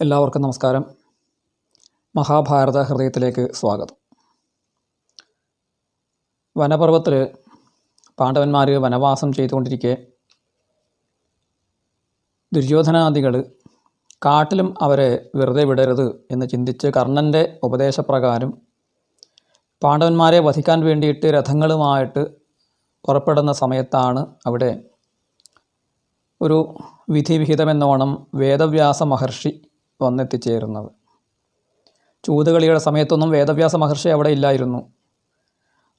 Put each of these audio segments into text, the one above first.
എല്ലാവർക്കും നമസ്കാരം. മഹാഭാരത ഹൃദയത്തിലേക്ക് സ്വാഗതം. വനപർവത്തിൽ പാണ്ഡവന്മാർ വനവാസം ചെയ്തുകൊണ്ടിരിക്കെ ദുര്യോധനാദികൾ കാട്ടിലും അവരെ വെറുതെ വിടരുത് എന്ന് ചിന്തിച്ച് കർണന്റെ ഉപദേശപ്രകാരം പാണ്ഡവന്മാരെ വധിക്കാൻ വേണ്ടിയിട്ട് രഥങ്ങളുമായിട്ട് പുറപ്പെടുന്ന സമയത്താണ് അവിടെ ഒരു വിധിവിഹിതമെന്നോണം വേദവ്യാസ മഹർഷി വന്നെത്തിച്ചേരുന്നത്. ചൂതുകളിയുടെ സമയത്തൊന്നും വേദവ്യാസ മഹർഷി അവിടെ ഇല്ലായിരുന്നു.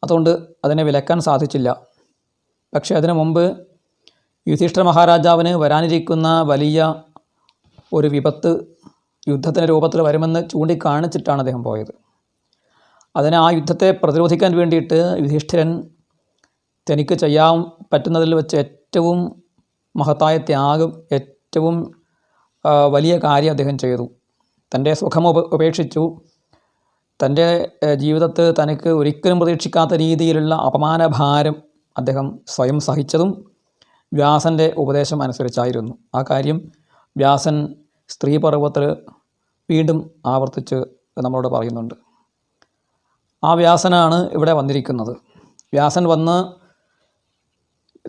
അതുകൊണ്ട് അതിനെ വിലക്കാൻ സാധിച്ചില്ല. പക്ഷേ അതിനു മുമ്പ് യുധിഷ്ഠിര മഹാരാജാവിന് വരാനിരിക്കുന്ന വലിയ ഒരു വിപത്ത് യുദ്ധത്തിന്റെ രൂപത്തിൽ വരുമെന്ന് ചൂണ്ടിക്കാണിച്ചിട്ടാണ് അദ്ദേഹം പോയത്. അതിന് ആ യുദ്ധത്തെ പ്രതിരോധിക്കാൻ വേണ്ടിയിട്ട് യുധിഷ്ഠിരൻ തനിക്ക് ചെയ്യാൻ പറ്റുന്നതിൽ വെച്ച് ഏറ്റവും മഹത്തായ ത്യാഗം ഏറ്റവും വലിയ കാര്യം അദ്ദേഹം ചെയ്തു. തന്റെ സുഖം ഉപ ഉപേക്ഷിച്ചു. തന്റെ ജീവിതത്തിൽ തനിക്ക് ഒരിക്കലും പ്രതീക്ഷിക്കാത്ത രീതിയിലുള്ള അപമാനഭാരം അദ്ദേഹം സ്വയം സഹിച്ചതും വ്യാസന്റെ ഉപദേശം അനുസരിച്ചായിരുന്നു. ആ കാര്യം വ്യാസൻ സ്ത്രീ പർവത്തിൽ വീണ്ടും ആവർത്തിച്ച് നമ്മളോട് പറയുന്നുണ്ട്. ആ വ്യാസനാണ് ഇവിടെ വന്നിരിക്കുന്നത്. വ്യാസൻ വന്ന്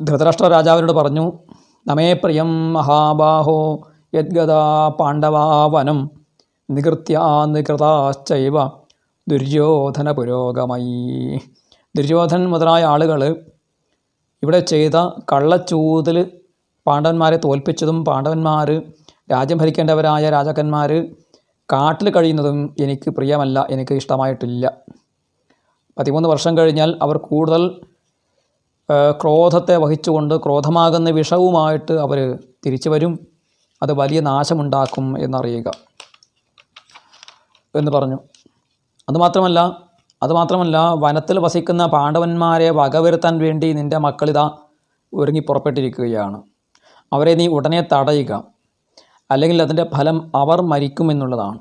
ധൃതരാഷ്ട്ര രാജാവിനോട് പറഞ്ഞു നമേ പ്രിയം മഹാബാഹോ യദ്ഗതാ പാണ്ഡവാവനം നികൃത്യാ നികൃതാശ്ചൈവ ദുര്യോധന പുരോഗമയി ദുര്യോധൻ മുതലായ ആളുകൾ ഇവിടെ ചെയ്ത കള്ളച്ചൂതിൽ പാണ്ഡവന്മാരെ തോൽപ്പിച്ചതും പാണ്ഡവന്മാർ രാജ്യം ഭരിക്കേണ്ടവരായ രാജാക്കന്മാർ കാട്ടിൽ കഴിയുന്നതും എനിക്ക് പ്രിയമല്ല എനിക്ക് ഇഷ്ടമായിട്ടില്ല. പതിമൂന്ന് വർഷം കഴിഞ്ഞാൽ അവർ കൂടുതൽ ക്രോധത്തെ വഹിച്ചുകൊണ്ട് ക്രോധമാകുന്ന വിഷവുമായിട്ട് അവർ തിരിച്ചു വരും. അത് വലിയ നാശമുണ്ടാക്കും എന്നറിയുക എന്ന് പറഞ്ഞു. അതുമാത്രമല്ല അതുമാത്രമല്ല വനത്തിൽ വസിക്കുന്ന പാണ്ഡവന്മാരെ വകവരുത്താൻ വേണ്ടി നിന്റെ മക്കളിതാ ഒരുങ്ങി പുറപ്പെട്ടിരിക്കുകയാണ്. അവരെ നീ ഉടനെ തടയുക. അല്ലെങ്കിൽ അതിന്റെ ഫലം അവർ മരിക്കുമെന്നുള്ളതാണ്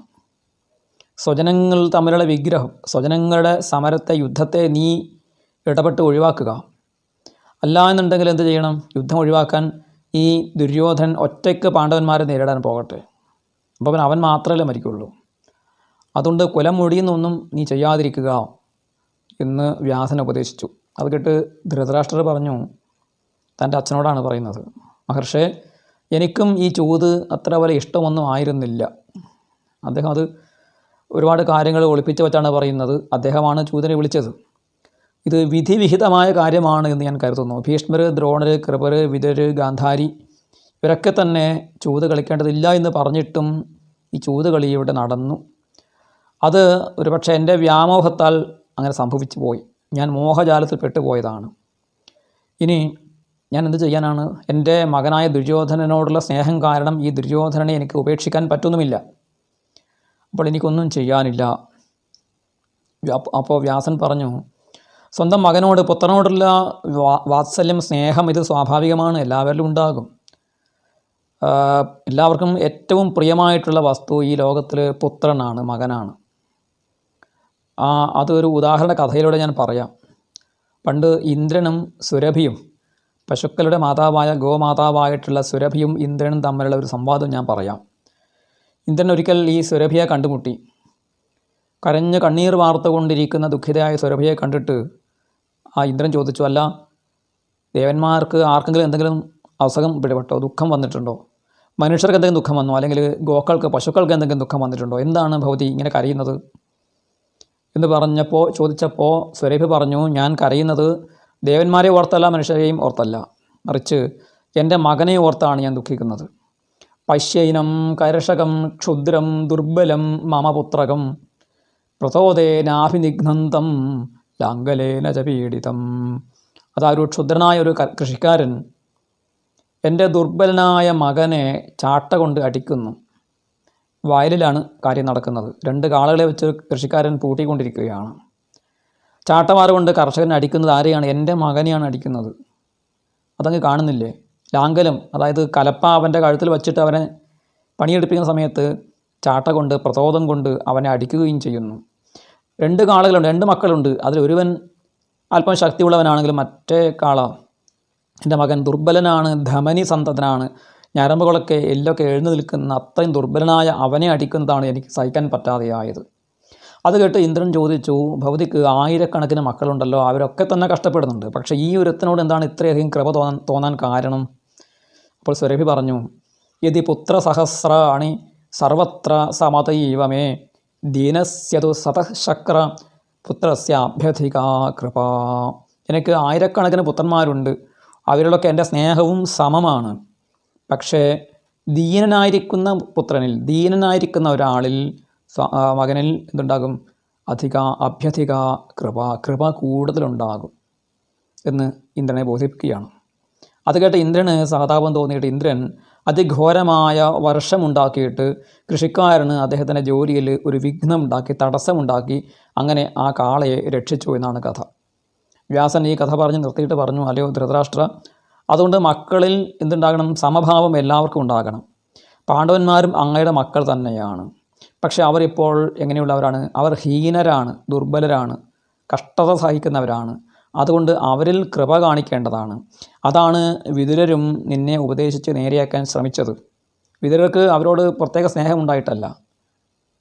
സ്വജനങ്ങൾ തമ്മിലുള്ള വിഗ്രഹം സ്വജനങ്ങളുടെ സമരത്തെ യുദ്ധത്തെ നീ ഇടപെട്ട് ഒഴിവാക്കുക. അല്ല എന്നുണ്ടെങ്കിൽ എന്ത് ചെയ്യണം? യുദ്ധം ഒഴിവാക്കാൻ ഈ ദുര്യോധൻ ഒറ്റയ്ക്ക് പാണ്ഡവന്മാരെ നേരിടാൻ പോകട്ടെ. അപ്പോൾ അവൻ മാത്രമല്ലേ മരിക്കുള്ളൂ. അതുകൊണ്ട് കുലം മുടിയെന്നൊന്നും നീ ചെയ്യാതിരിക്കുക എന്ന് വ്യാസൻ ഉപദേശിച്ചു. അത് കേട്ട് ധൃതരാഷ്ട്രർ പറഞ്ഞു തന്റെ അച്ഛനോടാണ് പറയുന്നത്. മഹർഷേ എനിക്കും ഈ ചൂത് അത്ര പോലെ ഇഷ്ടമൊന്നും ആയിരുന്നില്ല. അദ്ദേഹം അത് ഒരുപാട് കാര്യങ്ങൾ ഒളിപ്പിച്ച് വെച്ചാണ് പറയുന്നത്. അദ്ദേഹമാണ് ചൂതിനെ വിളിച്ചത്. ഇത് വിധിവിഹിതമായ കാര്യമാണ് എന്ന് ഞാൻ കരുതുന്നു. ഭീഷ്മർ ദ്രോണർ കൃപർ വിദര് ഗാന്ധാരി ഇവരൊക്കെ തന്നെ ചൂത് കളിക്കേണ്ടതില്ല എന്ന് പറഞ്ഞിട്ടും ഈ ചൂത് കളി ഇവിടെ നടന്നു. അത് ഒരുപക്ഷെ എന്റെ വ്യാമോഹത്താൽ അങ്ങനെ സംഭവിച്ചു പോയി. ഞാൻ മോഹജാലത്തിൽ പെട്ടുപോയതാണ്. ഇനി ഞാൻ എന്ത് ചെയ്യാനാണ്? എന്റെ മകനായ ദുര്യോധനനോടുള്ള സ്നേഹം കാരണം ഈ ദുര്യോധനനെ എനിക്ക് ഉപേക്ഷിക്കാൻ പറ്റുന്നുമില്ല. അപ്പോൾ എനിക്കൊന്നും ചെയ്യാനില്ല. അപ്പോൾ വ്യാസൻ പറഞ്ഞു സ്വന്തം മകനോട് പുത്രനോടുള്ള വാത്സല്യം സ്നേഹം ഇത് സ്വാഭാവികമാണ് എല്ലാവരിലും ഉണ്ടാകും. എല്ലാവർക്കും ഏറ്റവും പ്രിയമായിട്ടുള്ള വസ്തു ഈ ലോകത്തിൽ പുത്രനാണ് മകനാണ്. അതൊരു ഉദാഹരണ കഥയിലൂടെ ഞാൻ പറയാം. പണ്ട് ഇന്ദ്രനും സുരഭിയും പശുക്കളുടെ മാതാവായ ഗോമാതാവായിട്ടുള്ള സുരഭിയും ഇന്ദ്രനും തമ്മിലുള്ള ഒരു സംവാദം ഞാൻ പറയാം. ഇന്ദ്രൻ ഒരിക്കൽ ഈ സുരഭിയെ കണ്ടുമുട്ടി. കരഞ്ഞ് കണ്ണീർ വാർത്തുകൊണ്ടിരിക്കുന്ന ദുഃഖിതയായ സുരഭിയെ കണ്ടിട്ട് ആ ഇന്ദ്രൻ ചോദിച്ചു അല്ല ദേവന്മാർക്ക് ആർക്കെങ്കിലും എന്തെങ്കിലും അസുഖം പിടിപെട്ടോ? ദുഃഖം വന്നിട്ടുണ്ടോ? മനുഷ്യർക്ക് എന്തെങ്കിലും ദുഃഖം വന്നോ? അല്ലെങ്കിൽ ഗോക്കൾക്ക് പശുക്കൾക്ക് എന്തെങ്കിലും ദുഃഖം വന്നിട്ടുണ്ടോ? എന്താണ് ഭവതി ഇങ്ങനെ കരയുന്നത്? എന്ന് പറഞ്ഞപ്പോൾ ചോദിച്ചപ്പോൾ സുരഭി പറഞ്ഞു ഞാൻ കരയുന്നത് ദേവന്മാരെ ഓർത്തല്ല മനുഷ്യരെയും ഓർത്തല്ല. മറിച്ച് എന്റെ മകനെ ഓർത്താണ് ഞാൻ ദുഃഖിക്കുന്നത്. പശ്യൈനം കരഷകം ക്ഷുദ്രം ദുർബലം മമപുത്രകം പ്രതോദേനാഭിനിഘ്നന്തം ലാംഗലേന ച പീഡിതം. അതാ ഒരു ക്ഷുദ്രനായ ഒരു കൃഷിക്കാരൻ എന്റെ ദുർബലനായ മകനെ ചാട്ട കൊണ്ട് അടിക്കുന്നു. വയലിലാണ് കാര്യം നടക്കുന്നത്. രണ്ട് കാളകളെ വെച്ച് കൃഷിക്കാരൻ പൂട്ടിക്കൊണ്ടിരിക്കുകയാണ്. ചാട്ടമാറ് കൊണ്ട് കർഷകൻ അടിക്കുന്നത് ആരെയാണ്? എന്റെ മകനെയാണ് അടിക്കുന്നത്. അതങ്ങ് കാണുന്നില്ലേ? ലാങ്കലം അതായത് കലപ്പ അവന്റെ കഴുത്തിൽ വച്ചിട്ട് അവനെ പണിയെടുപ്പിക്കുന്ന സമയത്ത് ചാട്ട കൊണ്ട് പ്രതോദം കൊണ്ട് അവനെ അടിക്കുകയും ചെയ്യുന്നു. രണ്ട് കാളകളുണ്ട് രണ്ട് മക്കളുണ്ട്. അതിൽ ഒരുവൻ അല്പം ശക്തിയുള്ളവനാണെങ്കിലും മറ്റേ കാള എന്റെ മകൻ ദുർബലനാണ് ധമനി സന്തതനാണ്. ഞരമ്പുകളൊക്കെ എല്ലൊക്കെ എഴുന്നു നിൽക്കുന്ന അത്രയും ദുർബലനായ അവനെ അടിക്കുന്നതാണ് എനിക്ക് സഹിക്കാൻ പറ്റാതെയായത്. അത് കേട്ട് ഇന്ദ്രൻ ചോദിച്ചു ഭവതിക്ക് ആയിരക്കണക്കിന് മക്കളുണ്ടല്ലോ അവരൊക്കെ തന്നെ കഷ്ടപ്പെടുന്നുണ്ട്. പക്ഷേ ഈ ഒരുത്തനോട് എന്താണ് ഇത്രയധികം കൃപ തോന്നാൻ തോന്നാൻ കാരണം? അപ്പോൾ സുരഭി പറഞ്ഞു യതി പുത്രസഹസ്രാണി സർവത്ര സമതൈവമേ ദീനസ്യതു സതശക്ര പുത്രസ്യ അഭ്യധിക കൃപ. എനിക്ക് ആയിരക്കണക്കിന് പുത്രന്മാരുണ്ട്. അവരിലൊക്കെ എന്റെ സ്നേഹവും സമമാണ്. പക്ഷേ ദീനനായിരിക്കുന്ന പുത്രനിൽ ദീനനായിരിക്കുന്ന ഒരാളിൽ മകനിൽ എന്തുണ്ടാകും? അധിക അഭ്യധിക കൃപ കൃപ കൂടുതലുണ്ടാകും എന്ന് ഇന്ദ്രനെ ബോധിപ്പിക്കുകയാണ്. അത് കേട്ട് ഇന്ദ്രന് സഹതാപം തോന്നിയിട്ട് ഇന്ദ്രൻ അതിഘോരമായ വർഷമുണ്ടാക്കിയിട്ട് കൃഷിക്കാരന് അദ്ദേഹത്തിന്റെ ജോലിയിൽ ഒരു വിഘ്നമുണ്ടാക്കി തടസ്സമുണ്ടാക്കി അങ്ങനെ ആ കാളയെ രക്ഷിച്ചു എന്നാണ് കഥ. വ്യാസൻ ഈ കഥ പറഞ്ഞ് നിർത്തിയിട്ട് പറഞ്ഞു അല്ലയോ ധൃതരാഷ്ട്ര അതുകൊണ്ട് മക്കളിൽ എന്തുണ്ടാകണം? സമഭാവം എല്ലാവർക്കും ഉണ്ടാകണം. പാണ്ഡവന്മാരും അങ്ങയുടെ മക്കൾ തന്നെയാണ്. പക്ഷേ അവരിപ്പോൾ എങ്ങനെയുള്ളവരാണ്? അവർ ഹീനരാണ് ദുർബലരാണ് കഷ്ടത സഹിക്കുന്നവരാണ്. അതുകൊണ്ട് അവരിൽ കൃപ കാണിക്കേണ്ടതാണ്. അതാണ് വിതുരരും നിന്നെ ഉപദേശിച്ച് നേരെയാക്കാൻ ശ്രമിച്ചത്. വിതുരർക്ക് അവരോട് പ്രത്യേക സ്നേഹമുണ്ടായിട്ടല്ല.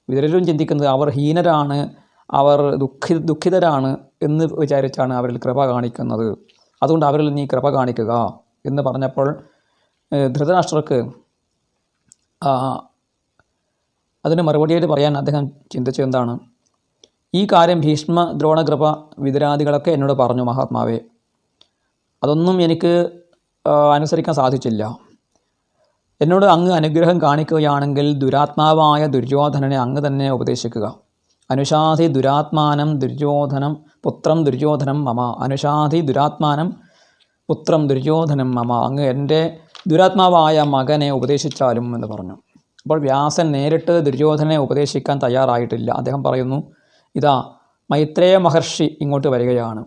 വിതുരരും ചിന്തിക്കുന്നത് അവർ ഹീനരാണ് അവർ ദുഃഖി ദുഃഖിതരാണ് എന്ന് വിചാരിച്ചാണ് അവരിൽ കൃപ കാണിക്കുന്നത്. അതുകൊണ്ട് അവരിൽ നീ കൃപ കാണിക്കുക എന്ന് പറഞ്ഞപ്പോൾ ധൃതരാഷ്ട്രർക്ക് അതിന് മറുപടിയായിട്ട് പറയാൻ അദ്ദേഹം ചിന്തിച്ചത് എന്താണ്? ഈ കാര്യം ഭീഷ്മ ദ്രോണകൃപ വിതുരാദികളൊക്കെ എന്നോട് പറഞ്ഞു മഹാത്മാവേ. അതൊന്നും എനിക്ക് അനുസരിക്കാൻ സാധിച്ചില്ല. എന്നോട് അങ്ങ് അനുഗ്രഹം കാണിക്കുകയാണെങ്കിൽ ദുരാത്മാവായ ദുര്യോധനനെ അങ്ങ് തന്നെ ഉപദേശിക്കുക. അനുശാധി ദുരാത്മാനം ദുര്യോധനം പുത്രം ദുര്യോധനം മമ. അനുശാധി ദുരാത്മാനം പുത്രം ദുര്യോധനം മമ. അങ്ങ് എന്റെ ദുരാത്മാവായ മകനെ ഉപദേശിച്ചാലും എന്ന് പറഞ്ഞു. അപ്പോൾ വ്യാസൻ നേരിട്ട് ദുര്യോധനെ ഉപദേശിക്കാൻ തയ്യാറായിട്ടില്ല. അദ്ദേഹം പറയുന്നു ഇതാ മൈത്രേയ മഹർഷി ഇങ്ങോട്ട് വരികയാണ്.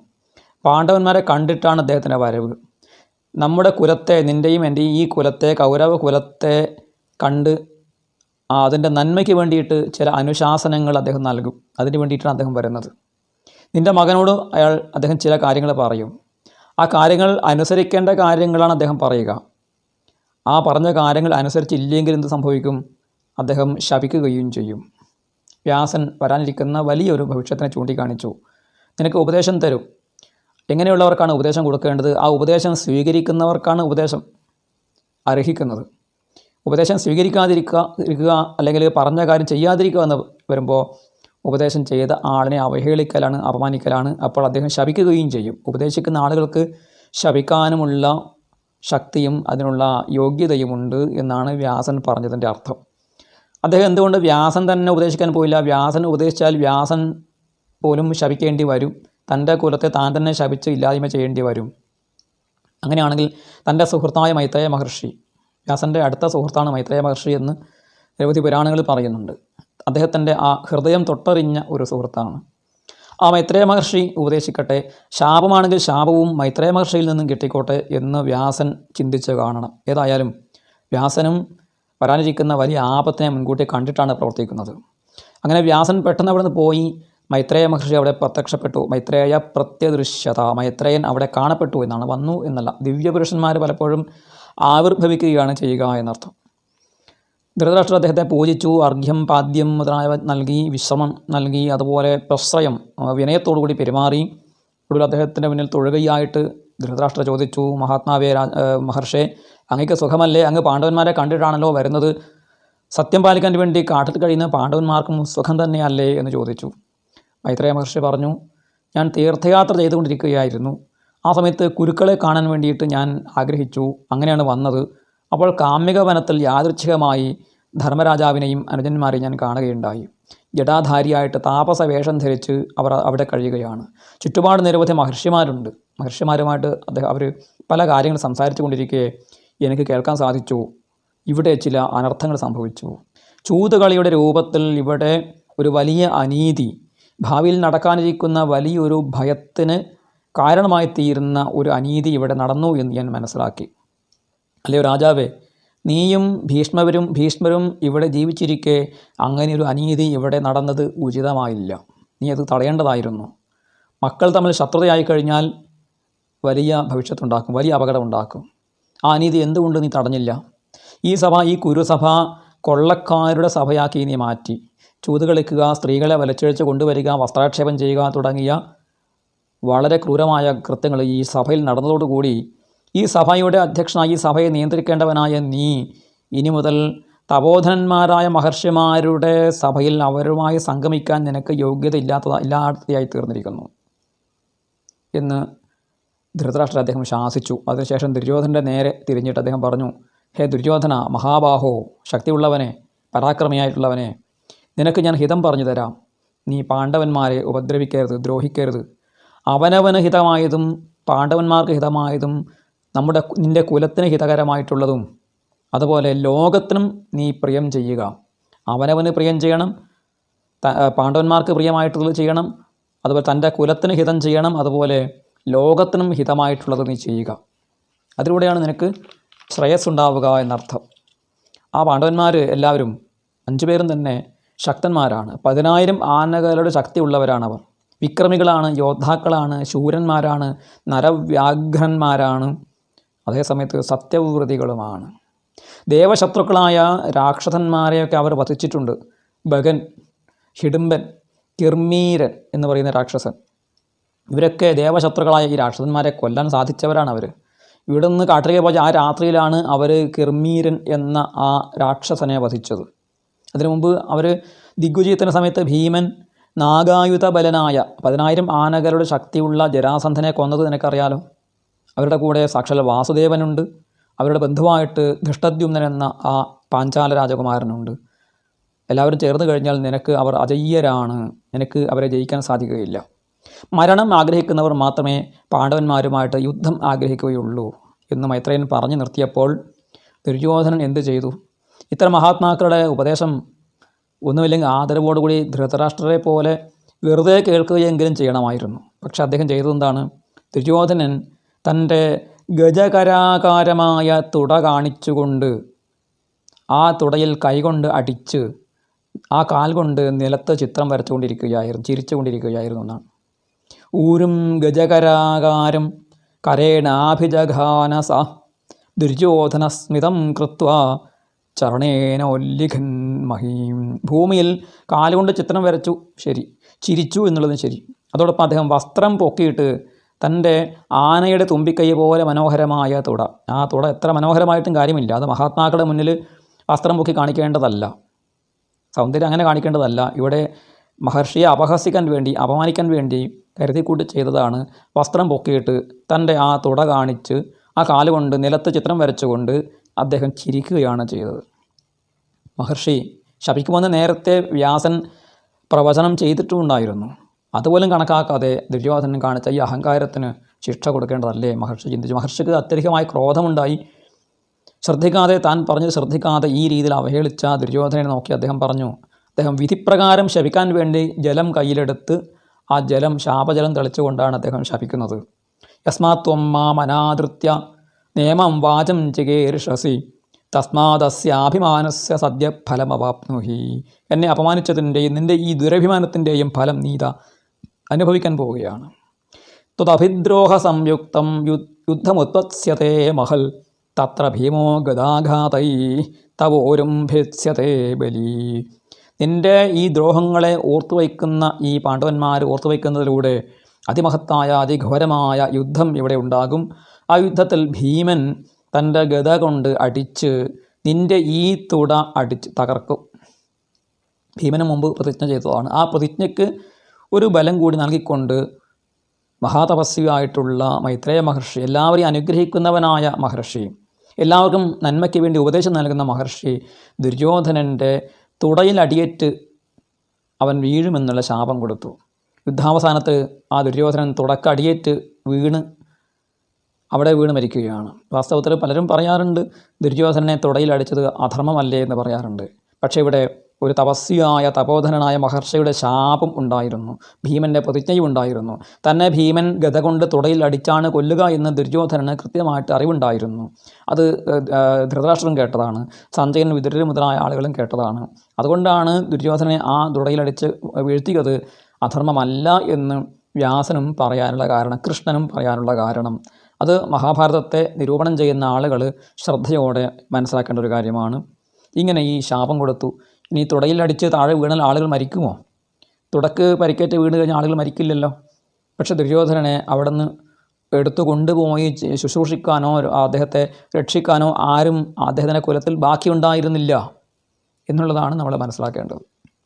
പാണ്ഡവന്മാരെ കണ്ടിട്ടാണ് അദ്ദേഹത്തിന്റെ വരവ്. നമ്മുടെ കുലത്തെ നിന്റെയും എന്റെയും ഈ കുലത്തെ കൗരവ കുലത്തെ കണ്ട് അതിന്റെ നന്മയ്ക്ക് വേണ്ടിയിട്ട് ചില അനുശാസനങ്ങൾ അദ്ദേഹം നൽകും. അതിന് വേണ്ടിയിട്ടാണ് അദ്ദേഹം വരുന്നത്. നിന്റെ മകനോട് അയാൾ അദ്ദേഹം ചില കാര്യങ്ങൾ പറയും. ആ കാര്യങ്ങൾ അനുസരിക്കേണ്ട കാര്യങ്ങളാണ് അദ്ദേഹം പറയുക. ആ പറഞ്ഞ കാര്യങ്ങൾ അനുസരിച്ചില്ലെങ്കിൽ എന്ത് സംഭവിക്കും? അദ്ദേഹം ശപിക്കുകയും ചെയ്യും. വ്യാസൻ വരാനിരിക്കുന്ന വലിയൊരു ഭവിഷ്യത്തിനെ ചൂണ്ടിക്കാണിച്ചു. നിനക്ക് ഉപദേശം തരും. എങ്ങനെയുള്ളവർക്കാണ് ഉപദേശം കൊടുക്കേണ്ടത്? ആ ഉപദേശം സ്വീകരിക്കുന്നവർക്കാണ് ഉപദേശം അർഹിക്കുന്നത്. ഉപദേശം സ്വീകരിക്കാതിരിക്കുക അല്ലെങ്കിൽ പറഞ്ഞ കാര്യം ചെയ്യാതിരിക്കുക എന്ന് വരുമ്പോൾ ഉപദേശം ചെയ്ത ആളിനെ അവഹേളിക്കലാണ് അപമാനിക്കലാണ്. അപ്പോൾ അദ്ദേഹം ശപിക്കുകയും ചെയ്യും. ഉപദേശിക്കുന്ന ആളുകൾക്ക് ശപിക്കാനുമുള്ള ശക്തിയും അതിനുള്ള യോഗ്യതയുമുണ്ട് എന്നാണ് വ്യാസൻ പറഞ്ഞതിന്റെ അർത്ഥം. അദ്ദേഹം എന്തുകൊണ്ട് വ്യാസൻ തന്നെ ഉപദേശിക്കാൻ പോയില്ല? വ്യാസൻ ഉപദേശിച്ചാൽ വ്യാസൻ പോലും ശപിക്കേണ്ടി വരും. തന്റെ കുലത്തെ താൻ തന്നെ ശപിച്ച് ഇല്ലായ്മ ചെയ്യേണ്ടി വരും. അങ്ങനെയാണെങ്കിൽ തന്റെ സുഹൃത്തായ മൈത്രേയ മഹർഷി വ്യാസന്റെ അടുത്ത സുഹൃത്താണ് മൈത്രേയ മഹർഷി എന്ന് നിരവധി പുരാണങ്ങൾ പറയുന്നുണ്ട്. അദ്ദേഹത്തിന്റെ ആ ഹൃദയം തൊട്ടറിഞ്ഞ ഒരു സുഹൃത്താണ്. ആ മൈത്രേയ മഹർഷി ഉപദേശിക്കട്ടെ ശാപമാണെങ്കിൽ ശാപവും മൈത്രേയ മഹർഷിയിൽ നിന്നും കിട്ടിക്കോട്ടെ എന്ന് വ്യാസൻ ചിന്തിച്ച് കാണണം. ഏതായാലും വ്യാസനും വരാനിരിക്കുന്ന വലിയ ആപത്തിനെ മുൻകൂട്ടി കണ്ടിട്ടാണ് പ്രവർത്തിക്കുന്നത്. അങ്ങനെ വ്യാസൻ പെട്ടെന്ന് അവിടെ നിന്ന് പോയി. മൈത്രേയ മഹർഷി അവിടെ പ്രത്യക്ഷപ്പെട്ടു. മൈത്രേയ പ്രത്യദൃശ്യത. മൈത്രേയൻ അവിടെ കാണപ്പെട്ടു എന്നാണ്. വന്നു എന്നല്ല. ദിവ്യപുരുഷന്മാർ പലപ്പോഴും ആവിർഭവിക്കുകയാണ് ചെയ്യുക എന്നർത്ഥം. ധൃതരാഷ്ട്രർ അദ്ദേഹത്തെ പൂജിച്ചു. അർഘ്യം പാദ്യം മുതലായവ നൽകി. വിശ്രമം നൽകി. അതുപോലെ പ്രശ്രയം വിനയത്തോടുകൂടി പെരുമാറി. ഒടുവിൽ അദ്ദേഹത്തിന്റെ മുന്നിൽ തൊഴുകയായിട്ട് ധൃതരാഷ്ട്ര ചോദിച്ചു മഹാത്മാവേ മഹർഷെ അങ്ങക്ക് സുഖമല്ലേ? അങ്ങ് പാണ്ഡവന്മാരെ കണ്ടിട്ടാണല്ലോ വരുന്നത്. സത്യം പാലിക്കാൻ വേണ്ടി കാട്ടിൽ കഴിയുന്ന പാണ്ഡവന്മാർക്കും സുഖം തന്നെയല്ലേ? എന്ന് ചോദിച്ചു. മൈത്രേയ മഹർഷി പറഞ്ഞു ഞാൻ തീർത്ഥയാത്ര ചെയ്തുകൊണ്ടിരിക്കുകയായിരുന്നു. ആ സമയത്ത് കുരുക്കളെ കാണാൻ വേണ്ടിയിട്ട് ഞാൻ ആഗ്രഹിച്ചു. അങ്ങനെയാണ് വന്നത്. അപ്പോൾ കാമ്യക വനത്തിൽ യാദൃച്ഛികമായി ധർമ്മരാജാവിനെയും അനുജന്മാരെയും ഞാൻ കാണുകയുണ്ടായി. ജടാധാരിയായിട്ട് താപസവേഷം ധരിച്ച് അവർ അവിടെ കഴിയുകയാണ്. ചുറ്റുപാട് നിരവധി മഹർഷിമാരുണ്ട്. മഹർഷിമാരുമായിട്ട് അദ്ദേഹം അവർ പല കാര്യങ്ങൾ സംസാരിച്ചു കൊണ്ടിരിക്കെ എനിക്ക് കേൾക്കാൻ സാധിച്ചു. ഇവിടെ ചില അനർത്ഥങ്ങൾ സംഭവിച്ചു. ചൂതുകളിയുടെ രൂപത്തിൽ ഇവിടെ ഒരു വലിയ അനീതി ഭാവിയിൽ നടക്കാനിരിക്കുന്ന വലിയൊരു ഭയത്തിന് കാരണമായി തീരുന്ന ഒരു അനീതി ഇവിടെ നടന്നു എന്ന് ഞാൻ മനസ്സിലാക്കി. അല്ലയോ രാജാവേ? നീയും ഭീഷ്മവരും ഭീഷ്മരും ഇവിടെ ജീവിച്ചിരിക്കെ അങ്ങനെ ഒരു അനീതി ഇവിടെ നടന്നത് ഉചിതമായില്ല. നീ അത് തടയേണ്ടതായിരുന്നു. മക്കൾ തമ്മിൽ ശത്രുതയായി കഴിഞ്ഞാൽ വലിയ ഭവിഷ്യത്തുണ്ടാക്കും വലിയ അപകടമുണ്ടാക്കും. ആ നീതി എന്തുകൊണ്ട് നീ തടഞ്ഞില്ല? ഈ സഭ ഈ കുരുസഭ കൊള്ളക്കാരുടെ സഭയാക്കി നീ മാറ്റി. ചൂതുകളിക്കുക സ്ത്രീകളെ വലച്ചഴിച്ച് കൊണ്ടുവരിക വസ്ത്രാക്ഷേപം ചെയ്യുക തുടങ്ങിയ വളരെ ക്രൂരമായ കൃത്യങ്ങൾ ഈ സഭയിൽ നടന്നതോടുകൂടി ഈ സഭയുടെ അധ്യക്ഷനായി ഈ സഭയെ നിയന്ത്രിക്കേണ്ടവനായ നീ ഇനി മുതൽ തപോധനന്മാരായ മഹർഷിമാരുടെ സഭയിൽ അവരുമായി സംഗമിക്കാൻ നിനക്ക് യോഗ്യത ഇല്ലാത്തതാ ഇല്ലാത്തതായി തീർന്നിരിക്കുന്നു. എന്ന് ധൃതരാഷ്ട്രർ അദ്ദേഹം ശാസിച്ചു. അതിനുശേഷം ദുര്യോധനന്റെ നേരെ തിരിഞ്ഞിട്ട് അദ്ദേഹം പറഞ്ഞു ഹേ ദുര്യോധന മഹാബാഹോ ശക്തിയുള്ളവനെ പരാക്രമിയായിട്ടുള്ളവനെ നിനക്ക് ഞാൻ ഹിതം പറഞ്ഞു തരാം. നീ പാണ്ഡവന്മാരെ ഉപദ്രവിക്കരുത് ദ്രോഹിക്കരുത്. അവനവന് ഹിതമായതും പാണ്ഡവന്മാർക്ക് ഹിതമായതും നമ്മുടെ നിന്റെ കുലത്തിന് ഹിതകരമായിട്ടുള്ളതും. അതുപോലെ ലോകത്തിനും നീ പ്രിയം ചെയ്യുക. അവനവന് പ്രിയം ചെയ്യണം പാണ്ഡവന്മാർക്ക് പ്രിയമായിട്ടുള്ളത് ചെയ്യണം. അതുപോലെ തന്റെ കുലത്തിന് ഹിതം ചെയ്യണം. അതുപോലെ ലോകത്തിനും ഹിതമായിട്ടുള്ളത് നീ ചെയ്യുക. അതിലൂടെയാണ് നിനക്ക് ശ്രേയസ് ഉണ്ടാവുക എന്നർത്ഥം. ആ പാണ്ഡവന്മാർ എല്ലാവരും അഞ്ചു പേരും തന്നെ ശക്തന്മാരാണ്. പതിനായിരം ആനകളുടെ ശക്തി ശക്തിയുള്ളവരാണവർ. വിക്രമികളാണ് യോദ്ധാക്കളാണ് ശൂരന്മാരാണ് നരവ്യാഘ്രന്മാരാണ്. അതേസമയത്ത് സത്യവൃതികളുമാണ് ദേവശത്രുക്കളായ രാക്ഷസന്മാരെയൊക്കെ അവർ വധിച്ചിട്ടുണ്ട്. ബഗൻ ഹിഡുംബൻ കിർമീരൻ എന്ന് പറയുന്ന രാക്ഷസൻ. ഇവരൊക്കെ ദേവശത്രുക്കളായ ഈ രാക്ഷസന്മാരെ കൊല്ലാൻ സാധിച്ചവരാണ് അവർ ഇവിടെ നിന്ന് കാട്ടിലേക്ക് പോയ ആ രാത്രിയിലാണ് അവർ കിർമീരൻ എന്ന ആ രാക്ഷസനെ വധിച്ചത്. അതിനു മുമ്പ് അവർ ദിഗ്വിജയത്തിന്റെ സമയത്ത് ഭീമൻ നാഗായുധ ബലനായ പതിനായിരം ആനകളുടെ ശക്തിയുള്ള ജരാസന്ധനെ കൊന്നത് നിനക്കറിയാലോ? അവരുടെ കൂടെ സാക്ഷാൽ വാസുദേവനുണ്ട്. അവരുടെ ബന്ധുവായിട്ട് ധൃഷ്ടദ്യുമ്നൻ എന്ന ആ പാഞ്ചാല രാജകുമാരനുണ്ട്. എല്ലാവരും ചേർന്ന് കഴിഞ്ഞാൽ നിനക്ക് അവർ അജയ്യരാണ്. നിനക്ക് അവരെ ജയിക്കാൻ സാധിക്കുകയില്ല. മരണം ആഗ്രഹിക്കുന്നവർ മാത്രമേ പാണ്ഡവന്മാരുമായിട്ട് യുദ്ധം ആഗ്രഹിക്കുകയുള്ളൂ എന്ന് മൈത്രേയൻ പറഞ്ഞു നിർത്തിയപ്പോൾ ദുര്യോധനൻ എന്തു ചെയ്തു? ഇത്തരം മഹാത്മാക്കളുടെ ഉപദേശം ഒന്നുമില്ലെങ്കിൽ ആദരവോടുകൂടി ധൃതരാഷ്ട്രരെ പോലെ വെറുതെ കേൾക്കുകയെങ്കിലും ചെയ്യണമായിരുന്നു. പക്ഷെ അദ്ദേഹം ചെയ്തതെന്താണ് ദുര്യോധനൻ തന്റെ ഗജകരാകാരമായ തുട കാണിച്ചുകൊണ്ട് ആ തുടയിൽ കൈകൊണ്ട് അടിച്ച് ആ കാൽ കൊണ്ട് നിലത്ത് ചിത്രം വരച്ചുകൊണ്ടിരിക്കുകയായിരുന്നു ചിരിച്ചുകൊണ്ടിരിക്കുകയായിരുന്നു എന്നാണ്. ഊരും ഗജകരാകാരം കരേണാഭിജഘാനസ. ദുര്യോധനസ്മിതം കൃത്വ ചരണേനോല്ലിഖൻ മഹീം. ഭൂമിയിൽ കാലുകൊണ്ട് ചിത്രം വരച്ചു. ശരി. ചിരിച്ചു എന്നുള്ളതും ശരി. അതോടൊപ്പം അദ്ദേഹം വസ്ത്രം പൊക്കിയിട്ട് തന്റെ ആനയുടെ തുമ്പിക്കൈ പോലെ മനോഹരമായ തുട. ആ തുട എത്ര മനോഹരമായിട്ടും കാര്യമില്ല. അത് മഹാത്മാക്കളുടെ മുന്നിൽ വസ്ത്രം പൊക്കി കാണിക്കേണ്ടതല്ല. സൗന്ദര്യം അങ്ങനെ കാണിക്കേണ്ടതല്ല. ഇവിടെ മഹർഷിയെ അപഹസിക്കാൻ വേണ്ടി അപമാനിക്കാൻ വേണ്ടി കരുതിക്കൂട്ടി ചെയ്തതാണ്. വസ്ത്രം പൊക്കിയിട്ട് തന്റെ ആ തുട കാണിച്ച് ആ കാലുകൊണ്ട് നിലത്ത് ചിത്രം വരച്ചുകൊണ്ട് അദ്ദേഹം ചിരിക്കുകയാണ് ചെയ്തത്. മഹർഷി ശപിക്കുമെന്ന് നേരത്തെ വ്യാസൻ പ്രവചനം ചെയ്തിട്ടുമുണ്ടായിരുന്നു അതുപോലും കണക്കാക്കാതെ ദുര്യോധനൻ കാണിച്ച ഈ അഹങ്കാരത്തിന് ശിക്ഷ കൊടുക്കേണ്ടതല്ലേ മഹർഷി ചിന്തിച്ചു. മഹർഷിക്ക് അത്യധികമായി ക്രോധമുണ്ടായി. ശ്രദ്ധിക്കാതെ താൻ പറഞ്ഞത് ശ്രദ്ധിക്കാതെ ഈ രീതിയിൽ അവഹേളിച്ച ദുര്യോധനനെ നോക്കി അദ്ദേഹം പറഞ്ഞു അദ്ദേഹം വിധിപ്രകാരം ശപിക്കാൻ വേണ്ടി ജലം കയ്യിലെടുത്ത് ആ ജലം ശാപജലം തെളിച്ചുകൊണ്ടാണ് അദ്ദേഹം ശപിക്കുന്നത്. യസ്മാത്വം മാം അനാദൃത്യ നിയമം വാചം ചികേർഷസി. തസ്മാദസ്യാഭിമാനസ്യ സദ്യ ഫലമവാപ്നുഹി എന്നെ അപമാനിച്ചതിന്റെയും നിന്റെ ഈ ദുരഭിമാനത്തിന്റെയും ഫലം നീത അനുഭവിക്കാൻ പോവുകയാണ്. ത്വതഭിദ്രോഹ സംയുക്തം യുദ്ധമുത്പത്സ്യത്തെ മഹൽ. തത്ര ഭീമോ ഗതാഘാതൈ തവോരും ഭേത്സ്യത്തെ ബലി. നിന്റെ ഈ ദ്രോഹങ്ങളെ ഓർത്തുവയ്ക്കുന്ന ഈ പാണ്ഡവന്മാർ ഓർത്തുവയ്ക്കുന്നതിലൂടെ അതിമഹത്തായ അതിഘോരമായ യുദ്ധം ഇവിടെ ഉണ്ടാകും. ആ യുദ്ധത്തിൽ ഭീമൻ തന്റെ ഗത കൊണ്ട് അടിച്ച് നിന്റെ ഈ തുട അടിച്ച് തകർക്കും. ഭീമന് മുമ്പ് പ്രതിജ്ഞ ചെയ്തതാണ്. ആ പ്രതിജ്ഞയ്ക്ക് ഒരു ബലം കൂടി നൽകിക്കൊണ്ട് മഹാതപസ്വിയായിട്ടുള്ള മൈത്രേയ മഹർഷി എല്ലാവരെയും അനുഗ്രഹിക്കുന്നവനായ മഹർഷി എല്ലാവർക്കും നന്മയ്ക്ക് വേണ്ടി ഉപദേശം നൽകുന്ന മഹർഷി ദുര്യോധനന്റെ തുടയിൽ അടിയേറ്റ് അവൻ വീഴുമെന്നുള്ള ശാപം കൊടുത്തു. യുദ്ധാവസാനത്ത് ആ ദുര്യോധനൻ തുടക്ക അടിയേറ്റ് വീണ് അവിടെ വീണ് മരിക്കുകയാണ്. വാസ്തവത്തിൽ പലരും പറയാറുണ്ട് ദുര്യോധനനെ തുടയിൽ അടിച്ചത് അധർമ്മമല്ലേ എന്ന് പറയാറുണ്ട്. പക്ഷേ ഇവിടെ ഒരു തപസ്വിയായ തപോധനനായ മഹർഷിയുടെ ശാപം ഉണ്ടായിരുന്നു. ഭീമന്റെ പ്രതിജ്ഞയും ഉണ്ടായിരുന്നു. തന്നെ ഭീമൻ ഗത കൊണ്ട് തുടയിൽ അടിച്ചാണ് കൊല്ലുക എന്ന് ദുര്യോധനന് കൃത്യമായിട്ട് അറിവുണ്ടായിരുന്നു. അത് ഏഹ്, കേട്ടതാണ്. സഞ്ജയൻ വിദുര മുതലായ ആളുകളും കേട്ടതാണ്. അതുകൊണ്ടാണ് ദുര്യോധനെ ആ തുടയിലടിച്ച് വീഴ്ത്തിയത് അധർമ്മമല്ല എന്ന് വ്യാസനും പറയാനുള്ള കാരണം കൃഷ്ണനും പറയാനുള്ള കാരണം. അത് മഹാഭാരതത്തെ നിരൂപണം ചെയ്യുന്ന ആളുകൾ ശ്രദ്ധയോടെ മനസ്സിലാക്കേണ്ട ഒരു കാര്യമാണ്. ഇങ്ങനെ ഈ ശാപം കൊടുത്തു. ഇനി തുടയിലടിച്ച് താഴെ വീണാൽ ആളുകൾ മരിക്കുമോ? തുടക്ക് പരിക്കേറ്റ് വീണ് കഴിഞ്ഞാൽ ആളുകൾ മരിക്കില്ലല്ലോ. പക്ഷേ ദുര്യോധനനെ അവിടെ നിന്ന് എടുത്തു കൊണ്ടുപോയി ശുശ്രൂഷിക്കാനോ അദ്ദേഹത്തെ രക്ഷിക്കാനോ ആരും അദ്ദേഹത്തിന്റെ കുലത്തിൽ ബാക്കിയുണ്ടായിരുന്നില്ല എന്നുള്ളതാണ് നമ്മൾ മനസ്സിലാക്കേണ്ടത്.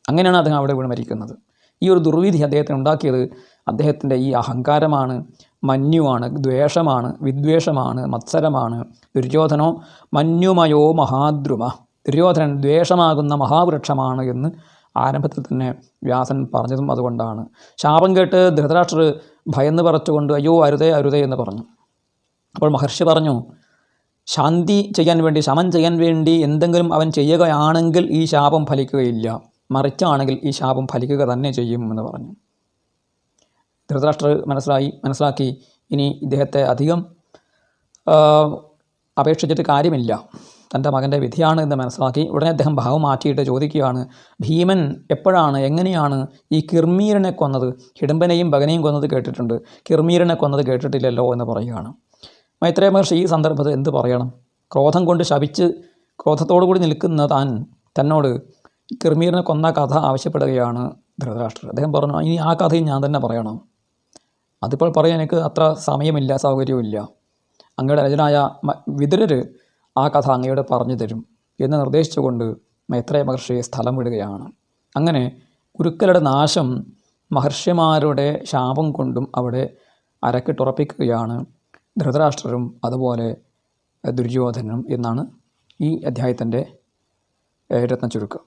അങ്ങനെയാണ് അദ്ദേഹം അവിടെ വീണ് മരിക്കുന്നത്. ഈ ഒരു ദുർവിധി അദ്ദേഹത്തിന് ഉണ്ടാക്കിയത് അദ്ദേഹത്തിന്റെ ഈ അഹങ്കാരമാണ് മന്യുവാണ് ദ്വേഷമാണ് വിദ്വേഷമാണ് മത്സരമാണ് ദുര്യോധനോ മന്യുമയോ മഹാദ്രുമ. ദുര്യോധനൻ ദ്വേഷമാകുന്ന മഹാവൃക്ഷമാണ് എന്ന് ആരംഭത്തിൽ തന്നെ വ്യാസൻ പറഞ്ഞതും അതുകൊണ്ടാണ്. ശാപം കേട്ട് ധൃതരാഷ്ട്രർ ഭയന്ന് പറച്ചുകൊണ്ട് അയ്യോ അരുതേ അരുതേ എന്ന് പറഞ്ഞു. അപ്പോൾ മഹർഷി പറഞ്ഞു ശാന്തി ചെയ്യാൻ വേണ്ടി ശമൻ ചെയ്യാൻ വേണ്ടി എന്തെങ്കിലും അവൻ ചെയ്യുകയാണെങ്കിൽ ഈ ശാപം ഫലിക്കുകയില്ല. മറിച്ചാണെങ്കിൽ ഈ ശാപം ഫലിക്കുക തന്നെ ചെയ്യും എന്ന് പറഞ്ഞു. ധൃതരാഷ്ട്രർ മനസ്സിലായി മനസ്സിലാക്കി ഇനി ഇദ്ദേഹത്തെ അധികം അപേക്ഷിച്ചിട്ട് കാര്യമില്ല. തന്റെ മകന്റെ വിധിയാണ് എന്ന് മനസ്സിലാക്കി ഉടനെ അദ്ദേഹം ഭാവം മാറ്റിയിട്ട് ചോദിക്കുകയാണ് ഭീമൻ എപ്പോഴാണ് എങ്ങനെയാണ് ഈ കിർമീരനെ കൊന്നത്? ഹിഡംബനെയും ഭഗനെയും കൊന്നത് കേട്ടിട്ടുണ്ട്. കിർമീരനെ കൊന്നത് കേട്ടിട്ടില്ലല്ലോ എന്ന് പറയുകയാണ്. മൈത്രേയ മഹർഷി ഈ സന്ദർഭത്തിൽ എന്ത് പറയണം? ക്രോധം കൊണ്ട് ശപിച്ച് ക്രോധത്തോടു കൂടി നിൽക്കുന്ന താൻ തന്നോട് കിർമീരനെ കൊന്ന കഥ ആവശ്യപ്പെടുകയാണ് ധൃതരാഷ്ട്രർ. അദ്ദേഹം പറഞ്ഞു ഇനി ആ കഥയും ഞാൻ തന്നെ പറയണം. അതിപ്പോൾ പറയാൻ എനിക്ക് അത്ര സമയമില്ല സൗകര്യമില്ല അങ്ങയുടെ രചനായ വിതുരർ ആ കഥ അങ്ങയോട് പറഞ്ഞു തരും എന്ന് നിർദ്ദേശിച്ചുകൊണ്ട് മൈത്രേയ മഹർഷി സ്ഥലം വിടുകയാണ്. അങ്ങനെ ഗുരുക്കളുടെ നാശം മഹർഷിമാരുടെ ശാപം കൊണ്ടും അവിടെ അരക്കിട്ടുറപ്പിക്കുകയാണ് ധൃതരാഷ്ട്രരും അതുപോലെ ദുര്യോധനനും എന്നാണ് ഈ അധ്യായത്തിന്റെ രത്ന ചുരുക്കം